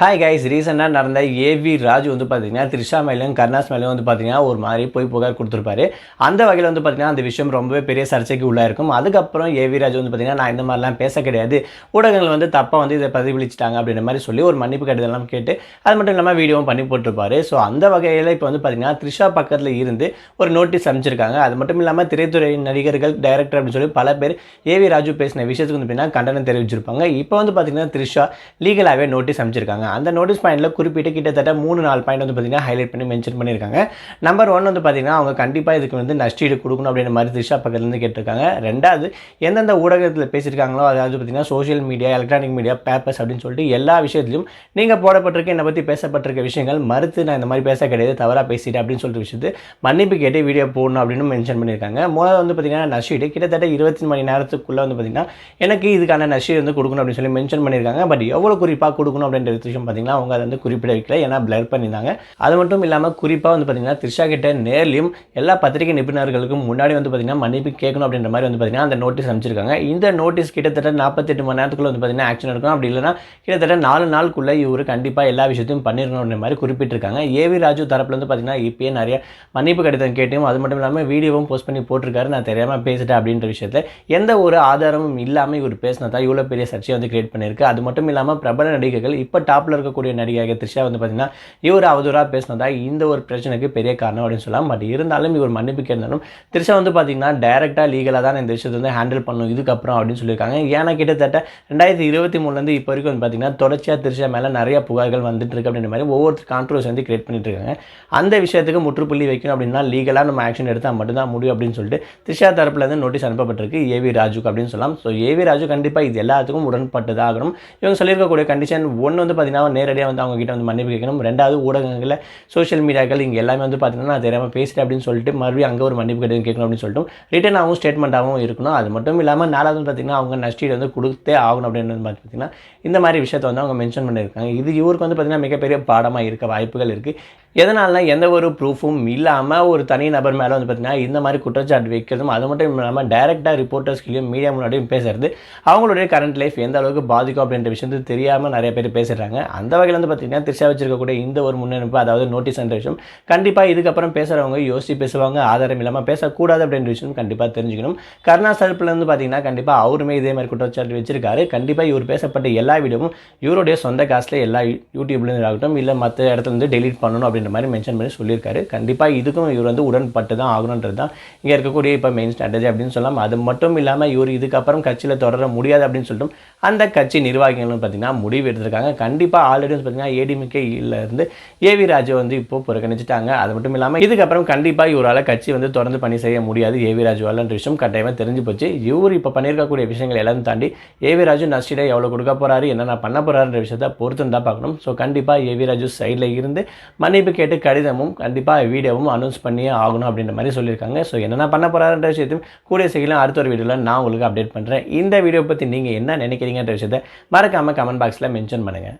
Hi guys ரீசெண்டாக நடந்த AV Raj வந்து பார்த்தீங்கன்னா த்ரிஷா மேலேயும் கருணாஸ் மேலேயும் வந்து பார்த்திங்கன்னா ஒரு மாதிரி போய் புகார் கொடுத்துருப்பாரு. அந்த வகையில் வந்து பார்த்திங்கன்னா அந்த விஷயம் ரொம்பவே பெரிய சர்ச்சைக்கு உள்ளா இருக்கும். அதுக்கப்புறம் ஏவி ராஜ் வந்து பார்த்திங்கன்னா நான் இந்த மாதிரிலாம் பேச கிடையாது. ஊடகங்கள் வந்து தப்பாக வந்து இதை பிரதிபலிச்சிட்டாங்க அப்படின்ற மாதிரி சொல்லி ஒரு மன்னிப்பு கடிதம்லாம் கேட்டு அது மட்டும் இல்லாமல் வீடியோவும் பண்ணி போட்டிருப்பாரு. ஸோ அந்த வகையில் இப்போ வந்து பார்த்தீங்கன்னா த்ரிஷா பக்கத்தில் இருந்து ஒரு நோட்டீஸ் அமைச்சிருக்காங்க அது மட்டும் இல்லாமல் திரைத்துறை நடிகர்கள் டைரக்டர் அப்படின்னு சொல்லி பல பேர் ஏவி ராஜு பேசின விஷயத்துக்கு வந்து பார்த்திங்கன்னா கண்டனம் தெரிவிச்சிருப்பாங்க. இப்போ வந்து பார்த்தீங்கன்னா த்ரிஷா லீகலாகவே நோட்டீஸ் அமைச்சிருக்காங்க அந்த நோட்டீஸ் பாயிண்டில் குறிப்பிட்டு கிட்டத்தட்ட மூணு நாலு பாயிண்ட் வந்து பார்த்தீங்கன்னா ஹைலைட் பண்ணி மென்ஷன் பண்ணியிருக்காங்க. நம்பர் ஒன் வந்து பார்த்தீங்கன்னா அவங்க கண்டிப்பாக இதுக்கு வந்து நஷ்டீடு கொடுக்கணும் அப்படின்ற மாதிரி திஷா பக்கத்துலேருந்து கேட்டிருக்காங்க. ரெண்டாவது எந்தெந்த ஊடகத்தில் பேசியிருக்காங்களோ அதாவது பார்த்தீங்கன்னா social media electronic media papers அப்படின்னு சொல்லிட்டு எல்லா விஷயத்திலும் நீங்கள் போடப்பட்டிருக்க என்னை பற்றி பேசப்பட்டிருக்க விஷயங்கள் மறுத்து நான் இந்த மாதிரி பேச கிடையாது தவறாக பேசிட்டேன் அப்படின்னு சொல்லிட்டு விஷயத்து மன்னிப்பு கேட்டு வீடியோ போடணும் அப்படின்னு மென்ஷன் பண்ணியிருக்காங்க. மூணாவது வந்து பார்த்தீங்கன்னா நஷ்டீடு கிட்டத்தட்ட இருபத்தி மணி நேரத்துக்குள்ளே வந்து பார்த்தீங்கன்னா எனக்கு இதுக்கான நஷ்டீடு வந்து கொடுக்கணும் அப்படின்னு சொல்லி மென்ஷன் பண்ணியிருக்காங்க. பட் எவ்வளோ குறிப்பாக கொடுக்கணும் அப்படின்ற விஷயம் பார்த்தீங்கன்னா அவங்க அதை வந்து குறிப்பிட வைக்கல. ஏன்னா பிளர் பண்ணியிருந்தாங்க. அது மட்டும் இல்லாமல் குறிப்பாக வந்து பார்த்தீங்கன்னா த்ரிஷா கிட்ட நேர்லையும் எல்லா பத்திரிகை நிபுணர்களுக்கும் முன்னாடி வந்து பார்த்தீங்கன்னா மன்னிப்பு கேட்கணும் அப்படின்ற மாதிரி வந்து பார்த்தீங்கன்னா அந்த நோட்டீஸ் அனுப்பிச்சிருக்காங்க. இந்த நோட்டீஸ் கிட்டத்தட்ட நாற்பத்தெட்டு மணி நேரத்துக்குள்ள வந்து பார்த்தீங்கன்னா ஆக்ஷன் எடுக்கணும் அப்படி இல்லைன்னா கிட்டத்தட்ட நாலு நாளுக்குள்ளே இவர் கண்டிப்பாக எல்லா விஷயத்தையும் பண்ணிடணுன்ற மாதிரி குறிப்பிட்டிருக்காங்க. ஏவி ராஜு தரப்புல வந்து பார்த்தீங்கன்னா இப்பயே நிறைய மன்னிப்பு கடிதம் கேட்டும் அது மட்டும் இல்லாமல் வீடியோவும் போஸ்ட் பண்ணி போட்டிருக்காரு. நான் தெரியாமல் பேசிட்டேன் அப்படின்ற விஷயத்தில் எந்த ஒரு ஆதாரமும் இல்லாமல் இவர் பேசினதா இவ்வளோ பெரிய சர்ச்சையை வந்து கிரியேட் பண்ணியிருக்கு. அது மட்டும் இல்லாமல் பிரபல நடிகர்கள் இப்போ டாப் டாப்பில் இருக்கக்கூடிய நடிகை த்ரிஷா வந்து பார்த்தீங்கன்னா இவர் அவதூறாக பேசினதா இந்த ஒரு பிரச்சனைக்கு பெரிய காரணம் அப்படின்னு சொல்லலாம். பட் இருந்தாலும் இவர் மன்னிப்பு கேட்டாலும் த்ரிஷா வந்து பார்த்தீங்கன்னா டைரெக்டாக லீகலாக தான் இந்த விஷயத்தை வந்து ஹேண்டில் பண்ணும். இதுக்கப்புறம் அப்படின்னு சொல்லியிருக்காங்க. ஏன்னா கிட்டத்தட்ட ரெண்டாயிரத்தி இருபத்தி மூணுலேருந்து இப்போ வரைக்கும் வந்து பார்த்தீங்கன்னா தொடர்ச்சியாக த்ரிஷா மேலே நிறைய புகார்கள் வந்துட்டு இருக்கு அப்படின்ற மாதிரி ஒவ்வொருத்தர் கான்ட்ரவர்சி வந்து கிரியேட் பண்ணிட்டு இருக்காங்க. அந்த விஷயத்துக்கு முற்றுப்புள்ளி வைக்கணும் அப்படின்னா லீகலாக நம்ம ஆக்ஷன் எடுத்தால் மட்டும்தான் முடியும் அப்படின்னு சொல்லிட்டு த்ரிஷா தரப்புலேருந்து நோட்டீஸ் அனுப்பப்பட்டிருக்கு. ஏவி ராஜுக்கு அப்படின்னு சொல்லலாம். ஸோ ஏவி ராஜு கண்டிப்பாக இது எல்லாத்துக்கும் உடன்பட்டு தான் ஆகணும். இவங்க சொல்லியிருக்கக்கூடிய கண்டிஷன் ஒன்று வந்து பார்த்தீங்கன்னா நேரடியாக வந்து அவங்க கிட்ட வந்து மன்னிப்பு கேட்கணும். ரெண்டாவது ஊடகங்களில் சோஷியல் மீடியாக்கள் இங்கே எல்லாமே வந்து பார்த்தீங்கன்னா நான் தெரியாமல் பேசிட்டேன் அப்படின்னு சொல்லிட்டு மறுபடியும் அங்கே ஒரு மன்னிப்பு கடிதம் கேட்கணும் அப்படின்னு சொல்லிட்டு ரிட்டர்னாகவும் ஸ்டேட்மெண்ட்டாகவும் இருக்கணும். அது மட்டும் இல்லாமல் நாலாவது பார்த்தீங்கன்னா அவங்க நஷ்டீடு வந்து கொடுத்தே ஆகணும் அப்படின்னு வந்து பார்த்தீங்கன்னா இந்த மாதிரி விஷயத்தை வந்து அவங்க மென்ஷன் பண்ணியிருக்காங்க. இது இவருக்கு வந்து பார்த்தீங்கன்னா மிகப்பெரிய பாடமாக இருக்க வாய்ப்புகள் இருக்குது எதனால்னா எந்த ஒரு ப்ரூஃபும் இல்லாமல் ஒரு தனி நபர் மேலே வந்து பார்த்தீங்கன்னா இந்த மாதிரி குற்றச்சாட்டு வைக்கிறதும் அது மட்டும் இல்லாமல் டேரெக்டாக ரிப்போர்ட்டர்ஸ்கிட்டையும் மீடியா முன்னாடியும் பேசுறது அவங்களுடைய கரண்ட் லைஃப் எந்த அளவுக்கு பாதிக்கும் அப்படின்ற விஷயத்து தெரியாமல் நிறைய பேர் பேசுகிறாங்க அந்த வகையில் வந்து பார்த்தீங்கன்னா திரிஷா வச்சிருக்கக்கூடிய இந்த ஒரு முன்னெடுப்பு அதாவது நோட்டீஸ் என்ற விஷயம் கண்டிப்பாக இதுக்கப்புறம் பேசுகிறவங்க யோசித்து பேசுவாங்க ஆதாரம் இல்லாமல் பேசக்கூடாது அப்படின்ற விஷயம் கண்டிப்பாக தெரிஞ்சுக்கணும். கருணா தரப்புலேருந்து பார்த்தீங்கன்னா கண்டிப்பாக அவருமே இதே மாதிரி குற்றச்சாட்டு வச்சிருக்காரு. கண்டிப்பாக இவர் பேசப்பட்ட எல்லா வீடியோவும் இவருடைய சொந்த காசில் எல்லா யூடியூப்லேருந்து ஆகட்டும் இல்லை மற்ற இடத்துல இருந்து டெலீட் பண்ணணும் அப்படின்ற மாதிரி மென்ஷன் பண்ணி சொல்லியிருக்காரு. கண்டிப்பாக இதுக்கும் இவர் வந்து உடன்பட்டு தான் ஆகணுன்றது தான் இங்கே இருக்கக்கூடிய இப்போ மெயின் ஸ்ட்ராட்டஜி அப்படின்னு சொல்லலாம். அது மட்டும் இல்லாமல் இவர் இதுக்கப்புறம் கட்சியில் தொடர முடியாது அப்படின்னு சொல்லிட்டு அந்த கட்சி நிர்வாகிகளும் பார்த்தீங்கன்னா முடிவு எடுத்திருக்காங்க. கண்டிப்பாக ஆல்ரெடி வந்து பார்த்தீங்கன்னா ஏடிமிகே இருந்து ஏவி ராஜை வந்து இப்போ புறக்கணிச்சிட்டாங்க. அது மட்டும் இல்லாமல் இதுக்கப்புறம் கண்டிப்பாக இவரால் கட்சி வந்து தொடர்ந்து பணி செய்ய முடியாது. ஏவி ராஜுவாலன்ற விஷயம் கட்டாயமாக தெரிஞ்சு போச்சு. இவர் இப்போ பண்ணியிருக்கக்கூடிய விஷயங்கள் எல்லாத்தையும் தாண்டி ஏவி ராஜு நஷ்டீடை எவ்வளோ கொடுக்க போகிறாரு என்னென்ன பண்ண போகிறாருன்ற விஷயத்தை பொறுத்து தான் பார்க்கணும் ஸோ கண்டிப்பாக ஏவி ராஜு சைடில் இருந்து மன்னிப்பு கேட்டு கடிதமும் கண்டிப்பாக வீடியோவும் அனௌன்ஸ் பண்ணியே ஆகணும் அப்படின்ற மாதிரி சொல்லியிருக்காங்க. ஸோ என்னென்ன பண்ண போகிறாருன்ற விஷயத்தையும் கூடிய சீக்கிரம் அடுத்த ஒரு வீடியோவில் நான் உங்களுக்கு அப்டேட் பண்ணுறேன் இந்த வீடியோ பற்றி நீங்கள் என்ன நினைக்கிறீங்கன்ற விஷயத்தை மறக்காமல் கமெண்ட் பாக்ஸில் மென்ஷன் பண்ணுங்கள்